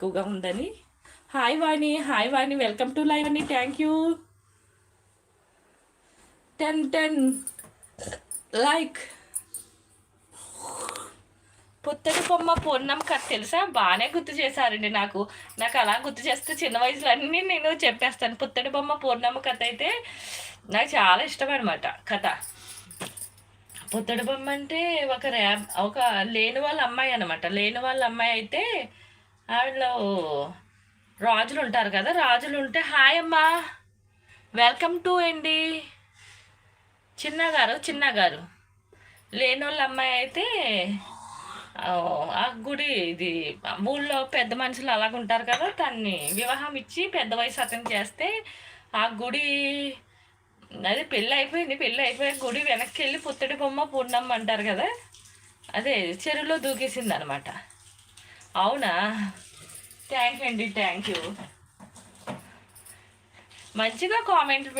ఎక్కువగా ఉందని. Hi Vani hi Vani welcome to live అని thank you. Ten ten like. Puttadi Bomma Purnam కథ తెలుసా? బాగానే గుర్తు చేశారండి నాకు. నాకు అలా గుర్తు చేస్తే చిన్న వయసులో అన్నీ నేను చెప్పేస్తాను. పుత్తడి బొమ్మ పూర్ణమ్మ కథ అయితే నాకు చాలా ఇష్టం అనమాట కథ. పుత్తడి బొమ్మ అంటే ఒక ర్యాబ్ ఒక లేని వాళ్ళ అమ్మాయి అనమాట లేని వాళ్ళ అమ్మాయి అయితే వాళ్ళు రాజులు ఉంటారు కదా రాజులు ఉంటే హాయ్ అమ్మా. వెల్కమ్ టు అండి. చిన్నగారు చిన్నగారు. లేని వాళ్ళ అమ్మాయి అయితే ఆ, గుడి ఇది ఊళ్ళో పెద్ద మనుషులు అలాగ ఉంటారు కదా తన్ని వివాహం ఇచ్చి పెద్ద వయసు అతను చేస్తే ఆ గుడి అది పెళ్ళి అయిపోయింది పెళ్ళి అయిపోయి గుడి వెనక్కి వెళ్ళి పుత్తడి బొమ్మ పూర్ణమ్మ అంటారు కదా అదే చెరువులో దూకేసింది అనమాట అవునా? థ్యాంక్ యూ అండి థ్యాంక్ యూ మంచిగా కామెంట్లు